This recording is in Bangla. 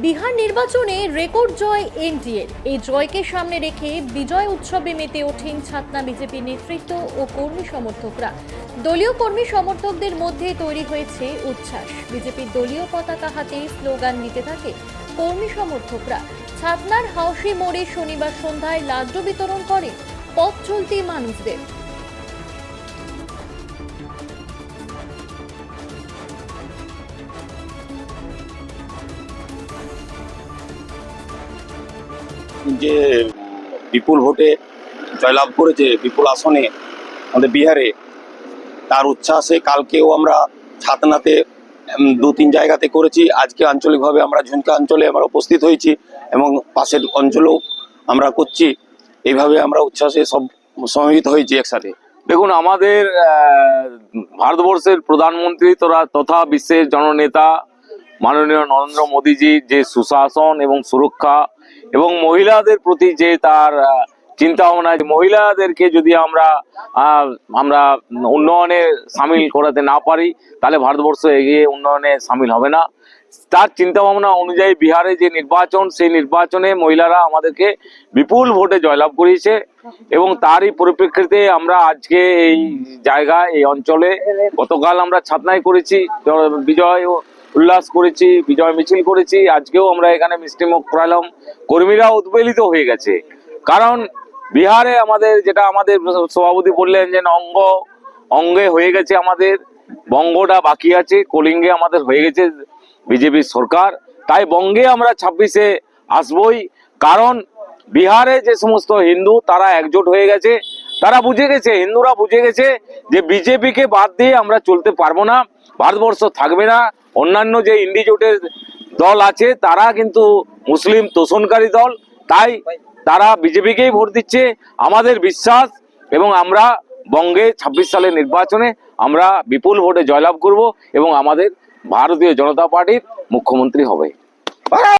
বিহার নির্বাচনে রেকর্ড জয় এনডিএর এই জয়কে সামনে রেখে বিজয় উৎসবে মেতে ওঠেন ছাতনা বিজেপি নেতৃত্ব ও কর্মী সমর্থকরা। দলীয় কর্মী সমর্থকদের মধ্যে তৈরি হয়েছে উচ্ছ্বাস। বিজেপির দলীয় পতাকা হাতে স্লোগান দিতে থাকে কর্মী সমর্থকরা। ছাতনার হাউসি মোড়ে শনিবার সন্ধ্যায় লাড্ডু বিতরণ করে পথ চলতি মানুষদের। যে বিপুল ভোটে জয়লাভ করেছে, বিপুল আসনে আমাদের বিহারে, তার উচ্ছ্বাসে কালকেও আমরা ছাতনাতে দু তিন জায়গাতে করেছি। আজকে আঞ্চলিকভাবে আমরা ঝুনকা অঞ্চলে আমরা উপস্থিত হয়েছি এবং পাশের অঞ্চলেও আমরা করছি। এইভাবে আমরা উচ্ছ্বাসে সব সমবেত হয়েছি একসাথে। দেখুন, আমাদের ভারতবর্ষের প্রধানমন্ত্রী তোরা তথা বিশ্বের জননেতা মাননীয় নরেন্দ্র মোদীজি যে সুশাসন এবং সুরক্ষা এবং মহিলাদের প্রতি যে তার চিন্তা ভাবনা মহিলাদেরকে যদি আমরা আমরা উন্নয়নে সামিল করাতে না পারি, তাহলে ভারতবর্ষ এগিয়ে উন্নয়নে সামিল হবে না। তার চিন্তা ভাবনা অনুযায়ী বিহারে যে নির্বাচন, সেই নির্বাচনে মহিলারা আমাদেরকে বিপুল ভোটে জয়লাভ করিয়েছে এবং তারই পরিপ্রেক্ষিতে আমরা আজকে এই জায়গায়, এই অঞ্চলে গতকাল আমরা ছাতনায় করেছি বিজয় উল্লাস করেছি, বিজয় মিছিল করেছি, আজকেও আমরা এখানে মিষ্টিমুখ করালাম। কর্মীরা উদ্বেলিত হয়ে গেছে। কারণ বিহারে আমাদের যেটা আমাদের সভাপতি বললেন যে অঙ্গ অঙ্গে হয়ে গেছে আমাদের, বঙ্গটা বাকি আছে, কলিঙ্গে আমাদের হয়ে গেছে বিজেপির সরকার। তাই বঙ্গে আমরা ছাব্বিশে আসবই। কারণ বিহারে যে সমস্ত হিন্দু, তারা একজোট হয়ে গেছে। তারা বুঝে গেছে, হিন্দুরা বুঝে গেছে যে বিজেপিকে বাদ দিয়ে আমরা চলতে পারব না, ভারতবর্ষ থাকবে না। অন্যান্য যে ইন্ডিজোটের দল আছে, তারা কিন্তু মুসলিম তোষণকারী দল, তাই তারা বিজেপিকেই ভোট দিচ্ছে। আমাদের বিশ্বাস এবং আমরা বঙ্গে ছাব্বিশ সালের নির্বাচনে আমরা বিপুল ভোটে জয়লাভ করব এবং আমাদের ভারতীয় জনতা পার্টির মুখ্যমন্ত্রী হবে।